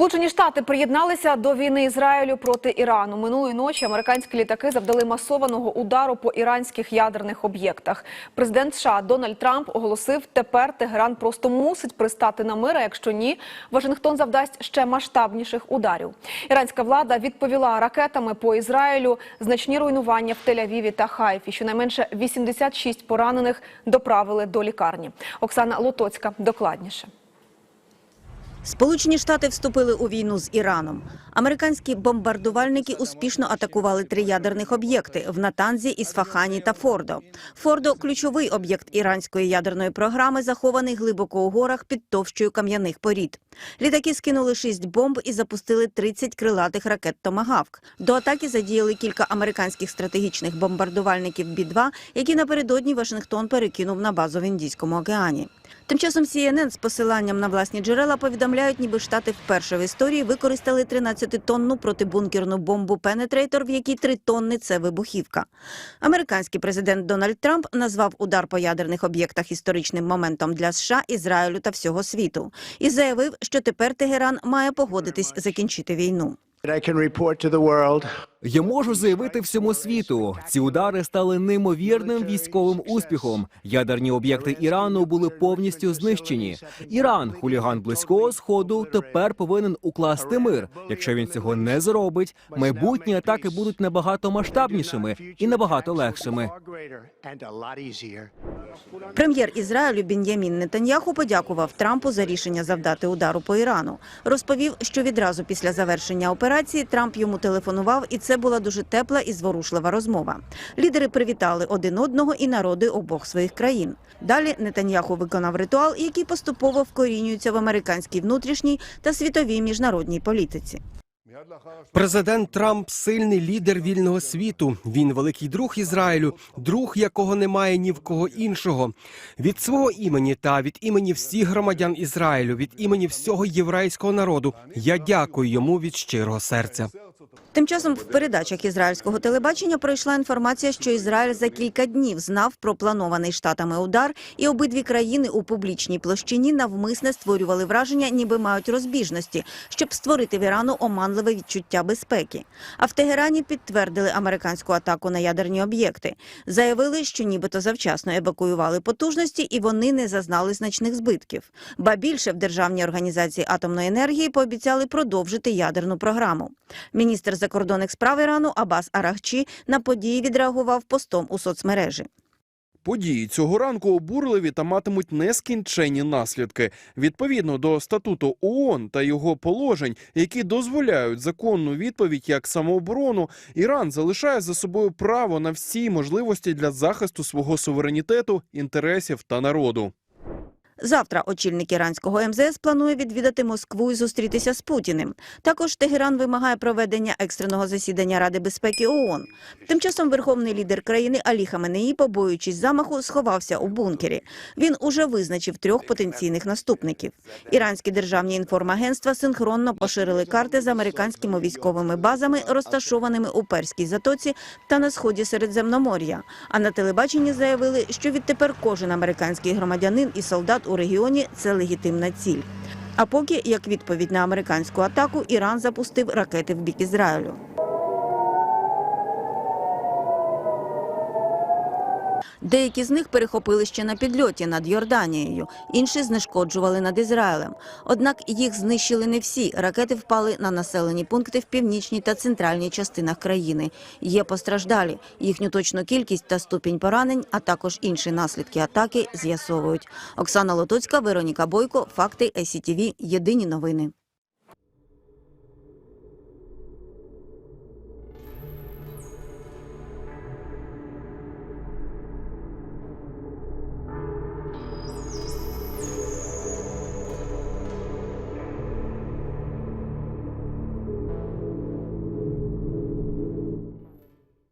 Сполучені Штати приєдналися до війни Ізраїлю проти Ірану. Минулої ночі американські літаки завдали масованого удару по іранських ядерних об'єктах. Президент США Дональд Трамп оголосив, тепер Тегеран просто мусить пристати на мир. а Якщо ні, Вашингтон завдасть ще масштабніших ударів. Іранська влада відповіла ракетами по Ізраїлю. Значні руйнування в Тель-Авіві та Хайфі. Щонайменше 86 поранених доправили до лікарні. Оксана Лотоцька докладніше. Сполучені Штати вступили у війну з Іраном. Американські бомбардувальники успішно атакували три ядерних об'єкти в Натанзі, Ісфахані та Фордо. Фордо – ключовий об'єкт іранської ядерної програми, захований глибоко у горах під товщою кам'яних порід. Літаки скинули шість бомб і запустили 30 крилатих ракет «Томагавк». До атаки задіяли кілька американських стратегічних бомбардувальників Бі-2, які напередодні Вашингтон перекинув на базу в Індійському океані. Тим часом CNN з посиланням на власні джерела повідомляють, ніби штати вперше в історії використали 13-тонну протибункерну бомбу «Пенетрейтор», в якій 3 тонни – це вибухівка. Американський президент Дональд Трамп назвав удар по ядерних об'єктах історичним моментом для США, Ізраїлю та всього світу і заявив, що тепер Тегеран має погодитись закінчити війну. Я можу заявити всьому світу, ці удари стали неймовірним військовим успіхом. Ядерні об'єкти Ірану були повністю знищені. Іран, хуліган близького сходу, тепер повинен укласти мир. Якщо він цього не зробить, майбутні атаки будуть набагато масштабнішими і набагато легшими. Прем'єр Ізраїлю Бін'ямін Нетаньяху подякував Трампу за рішення завдати удару по Ірану. Розповів, що відразу після завершення операції Трамп йому телефонував, і це була дуже тепла і зворушлива розмова. Лідери привітали один одного і народи обох своїх країн. Далі Нетаньяху виконав ритуал, який поступово вкорінюється в американській внутрішній та світовій міжнародній політиці. Президент Трамп сильний лідер вільного світу. Він великий друг Ізраїлю, друг якого немає ні в кого іншого. Від свого імені та від імені всіх громадян Ізраїлю, від імені всього єврейського народу. Я дякую йому від щирого серця. Тим часом в передачах ізраїльського телебачення пройшла інформація, що Ізраїль за кілька днів знав про планований штатами удар, і обидві країни у публічній площині навмисне створювали враження, ніби мають розбіжності, щоб створити в Ірану оманливе відчуття безпеки. А в Тегерані підтвердили американську атаку на ядерні об'єкти. Заявили, що нібито завчасно евакуювали потужності, і вони не зазнали значних збитків. Ба більше в державній організації атомної енергії пообіцяли продовжити ядерну програму. Міністр закордонних справ Ірану Абас Арахчі на події відреагував постом у соцмережі. Події цього ранку обурливі та матимуть нескінченні наслідки. Відповідно до статуту ООН та його положень, які дозволяють законну відповідь як самооборону, Іран залишає за собою право на всі можливості для захисту свого суверенітету, інтересів та народу. Завтра очільник іранського МЗС планує відвідати Москву і зустрітися з Путіним. Також Тегеран вимагає проведення екстреного засідання Ради безпеки ООН. Тим часом верховний лідер країни Алі Хаменеї, побоюючись замаху, сховався у бункері. Він уже визначив трьох потенційних наступників. Іранські державні інформагентства синхронно поширили карти з американськими військовими базами, розташованими у Перській затоці та на сході Середземномор'я. А на телебаченні заявили, що відтепер кожен американський громадянин і солдат у регіоні це легітимна ціль. А поки, як відповідь на американську атаку, Іран запустив ракети в бік Ізраїлю. Деякі з них перехопили ще на підльоті над Йорданією, інші знешкоджували над Ізраїлем. Однак їх знищили не всі. Ракети впали на населені пункти в північній та центральній частинах країни. Є постраждалі. Їхню точну кількість та ступінь поранень, а також інші наслідки атаки з'ясовують. Оксана Лотоцька, Вероніка Бойко, Факти СІТВ. Єдині новини.